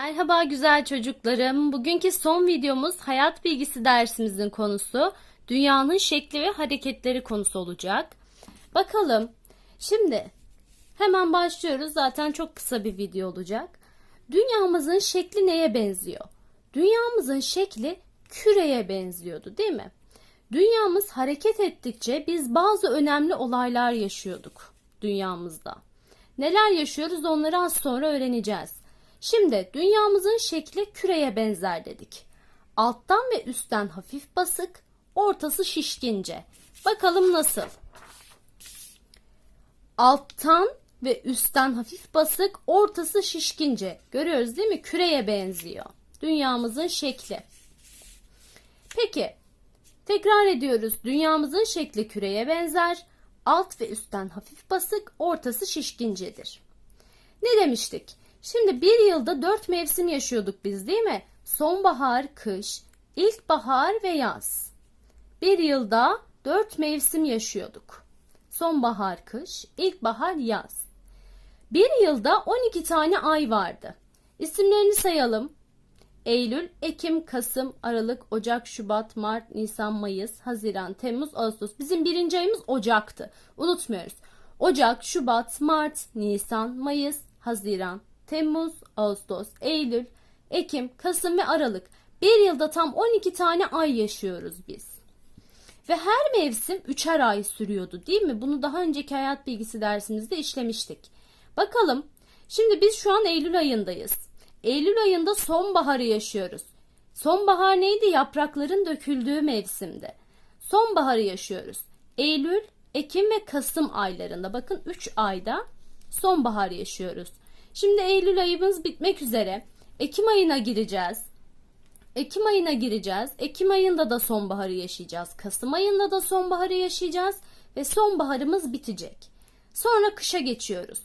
Merhaba güzel çocuklarım. Bugünkü son videomuz hayat bilgisi dersimizin konusu dünyanın şekli ve hareketleri konusu olacak. Bakalım. Şimdi hemen başlıyoruz. Zaten çok kısa bir video olacak. Dünyamızın şekli neye benziyor? Dünyamızın şekli küreye benziyordu, değil mi? Dünyamız hareket ettikçe biz bazı önemli olaylar yaşıyorduk dünyamızda. Neler yaşıyoruz onları az sonra öğreneceğiz. Şimdi dünyamızın şekli küreye benzer dedik. Alttan ve üstten hafif basık, ortası şişkince. Bakalım nasıl? Alttan ve üstten hafif basık, ortası şişkince. Görüyoruz değil mi? Küreye benziyor. Dünyamızın şekli. Peki, tekrar ediyoruz. Dünyamızın şekli küreye benzer. Alt ve üstten hafif basık, ortası şişkincedir. Ne demiştik? Şimdi bir yılda dört mevsim yaşıyorduk biz değil mi? Sonbahar, kış, ilkbahar ve yaz. Bir yılda dört mevsim yaşıyorduk. Sonbahar, kış, ilkbahar, yaz. Bir yılda 12 tane ay vardı. İsimlerini sayalım. Eylül, Ekim, Kasım, Aralık, Ocak, Şubat, Mart, Nisan, Mayıs, Haziran, Temmuz, Ağustos. Bizim birinci ayımız Ocak'tı. Unutmuyoruz. Ocak, Şubat, Mart, Nisan, Mayıs, Haziran, Temmuz, Ağustos, Eylül, Ekim, Kasım ve Aralık. Bir yılda tam 12 tane ay yaşıyoruz biz. Ve her mevsim üçer ay sürüyordu değil mi? Bunu daha önceki hayat bilgisi dersimizde işlemiştik. Bakalım. Şimdi biz şu an Eylül ayındayız. Eylül ayında sonbaharı yaşıyoruz. Sonbahar neydi? Yaprakların döküldüğü mevsimde. Sonbaharı yaşıyoruz. Eylül, Ekim ve Kasım aylarında. Bakın 3 ayda sonbahar yaşıyoruz. Şimdi Eylül ayımız bitmek üzere. Ekim ayına gireceğiz. Ekim ayına gireceğiz. Ekim ayında da sonbaharı yaşayacağız. Kasım ayında da sonbaharı yaşayacağız ve sonbaharımız bitecek. Sonra kışa geçiyoruz.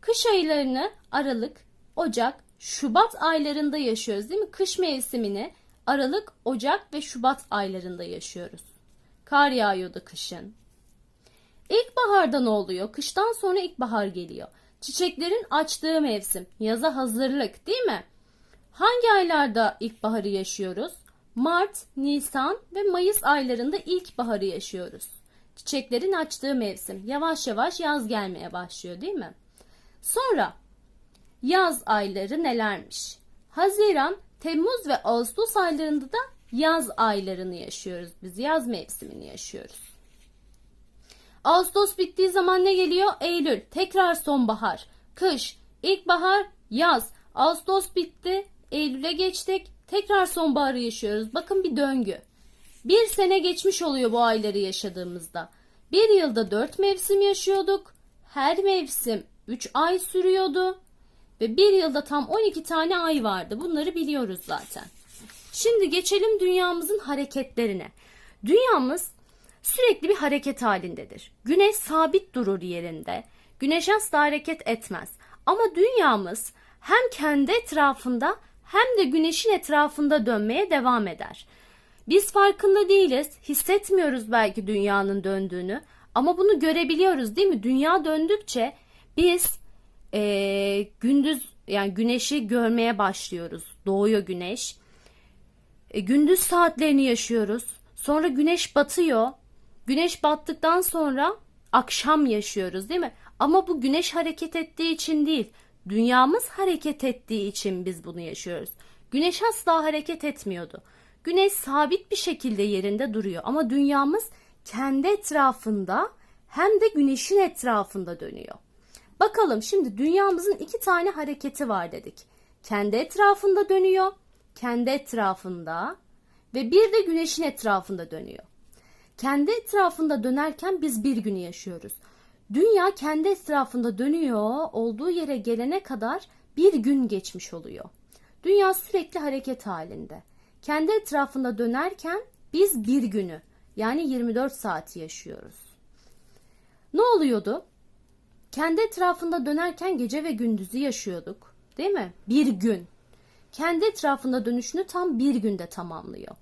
Kış aylarını Aralık, Ocak, Şubat aylarında yaşıyoruz değil mi? Kış mevsimini Aralık, Ocak ve Şubat aylarında yaşıyoruz. Kar yağıyordu kışın. İlkbaharda ne oluyor? Kıştan sonra ilkbahar geliyor. Çiçeklerin açtığı mevsim, yaza hazırlık değil mi? Hangi aylarda ilkbaharı yaşıyoruz? Mart, Nisan ve Mayıs aylarında ilkbaharı yaşıyoruz. Çiçeklerin açtığı mevsim. Yavaş yavaş yaz gelmeye başlıyor değil mi? Sonra yaz ayları nelermiş? Haziran, Temmuz ve Ağustos aylarında da yaz aylarını yaşıyoruz biz. Yaz mevsimini yaşıyoruz. Ağustos bittiği zaman ne geliyor? Eylül. Tekrar sonbahar. Kış. ilkbahar, Yaz. Ağustos bitti. Eylül'e geçtik. Tekrar sonbaharı yaşıyoruz. Bakın bir döngü. Bir sene geçmiş oluyor bu ayları yaşadığımızda. Bir yılda dört mevsim yaşıyorduk. Her mevsim üç ay sürüyordu. Ve bir yılda tam 12 tane ay vardı. Bunları biliyoruz zaten. Şimdi geçelim dünyamızın hareketlerine. Dünyamız sürekli bir hareket halindedir. Güneş sabit durur yerinde. Güneş asla hareket etmez. Ama dünyamız hem kendi etrafında hem de güneşin etrafında dönmeye devam eder. Biz farkında değiliz, hissetmiyoruz belki dünyanın döndüğünü ama bunu görebiliyoruz değil mi? Dünya döndükçe biz ee, gündüz yani güneşi görmeye başlıyoruz. Doğuyor güneş. E, gündüz saatlerini yaşıyoruz. Sonra güneş batıyor. Güneş battıktan sonra akşam yaşıyoruz değil mi? Ama bu güneş hareket ettiği için değil. Dünyamız hareket ettiği için biz bunu yaşıyoruz. Güneş asla hareket etmiyordu. Güneş sabit bir şekilde yerinde duruyor ama dünyamız kendi etrafında hem de güneşin etrafında dönüyor. Bakalım şimdi dünyamızın iki tane hareketi var dedik. Kendi etrafında dönüyor, kendi etrafında ve bir de güneşin etrafında dönüyor. Kendi etrafında dönerken biz bir günü yaşıyoruz. Dünya kendi etrafında dönüyor, olduğu yere gelene kadar bir gün geçmiş oluyor. Dünya sürekli hareket halinde. Kendi etrafında dönerken biz bir günü yani 24 saati yaşıyoruz. Ne oluyordu? Kendi etrafında dönerken gece ve gündüzü yaşıyorduk. Değil mi? Bir gün. Kendi etrafında dönüşünü tam bir günde tamamlıyor.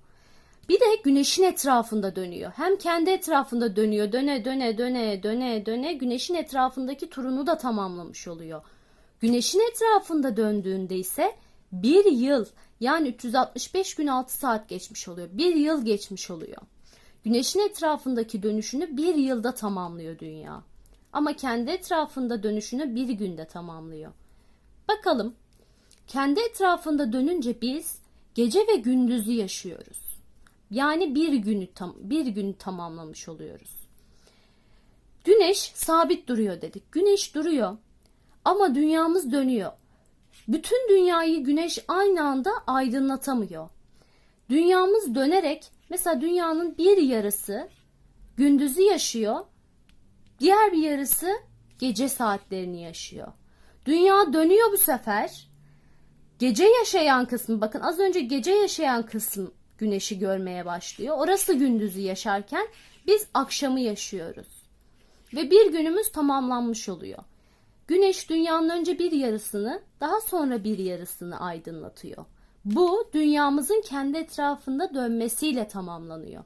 Bir de güneşin etrafında dönüyor. Hem kendi etrafında dönüyor, döne döne döne döne döne güneşin etrafındaki turunu da tamamlamış oluyor. Güneşin etrafında döndüğünde ise bir yıl yani 365 gün 6 saat geçmiş oluyor. Bir yıl geçmiş oluyor. Güneşin etrafındaki dönüşünü bir yılda tamamlıyor dünya. Ama kendi etrafında dönüşünü bir günde tamamlıyor. Bakalım kendi etrafında dönünce biz gece ve gündüzü yaşıyoruz. Yani bir günü tam bir günü tamamlamış oluyoruz. Güneş sabit duruyor dedik. Güneş duruyor ama dünyamız dönüyor. Bütün dünyayı güneş aynı anda aydınlatamıyor. Dünyamız dönerek mesela dünyanın bir yarısı gündüzü yaşıyor, diğer bir yarısı gece saatlerini yaşıyor. Dünya dönüyor bu sefer. Gece yaşayan kısmı bakın az önce gece yaşayan kısım güneşi görmeye başlıyor. Orası gündüzü yaşarken biz akşamı yaşıyoruz. Ve bir günümüz tamamlanmış oluyor. Güneş dünyanın önce bir yarısını, daha sonra bir yarısını aydınlatıyor. Bu dünyamızın kendi etrafında dönmesiyle tamamlanıyor.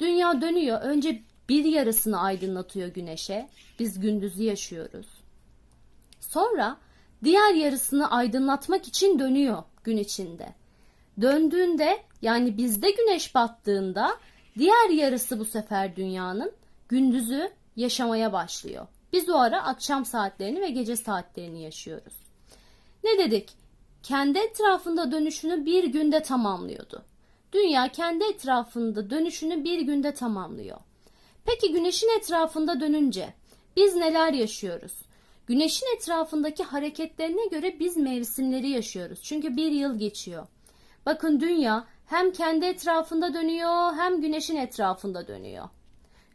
Dünya dönüyor. Önce bir yarısını aydınlatıyor güneşe. Biz gündüzü yaşıyoruz. Sonra diğer yarısını aydınlatmak için dönüyor gün içinde. Döndüğünde yani bizde güneş battığında diğer yarısı bu sefer dünyanın gündüzü yaşamaya başlıyor. Biz o ara akşam saatlerini ve gece saatlerini yaşıyoruz. Ne dedik? Kendi etrafında dönüşünü bir günde tamamlıyordu. Dünya kendi etrafında dönüşünü bir günde tamamlıyor. Peki güneşin etrafında dönünce biz neler yaşıyoruz? Güneşin etrafındaki hareketlerine göre biz mevsimleri yaşıyoruz. Çünkü bir yıl geçiyor. Bakın dünya hem kendi etrafında dönüyor hem güneşin etrafında dönüyor.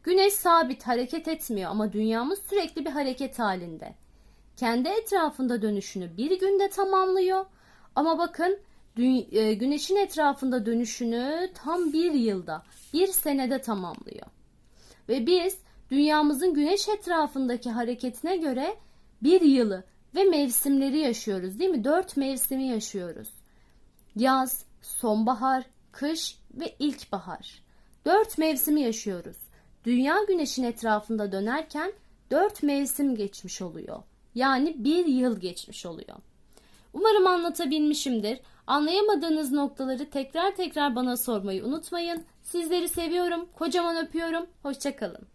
Güneş sabit hareket etmiyor ama dünyamız sürekli bir hareket halinde. Kendi etrafında dönüşünü bir günde tamamlıyor. Ama bakın e, güneşin etrafında dönüşünü tam bir yılda, bir senede tamamlıyor. Ve biz dünyamızın güneş etrafındaki hareketine göre bir yılı ve mevsimleri yaşıyoruz değil mi? Dört mevsimi yaşıyoruz. Yaz, sonbahar, kış ve ilkbahar. Dört mevsimi yaşıyoruz. Dünya güneşin etrafında dönerken dört mevsim geçmiş oluyor. Yani bir yıl geçmiş oluyor. Umarım anlatabilmişimdir. Anlayamadığınız noktaları tekrar tekrar bana sormayı unutmayın. Sizleri seviyorum. Kocaman öpüyorum. Hoşçakalın.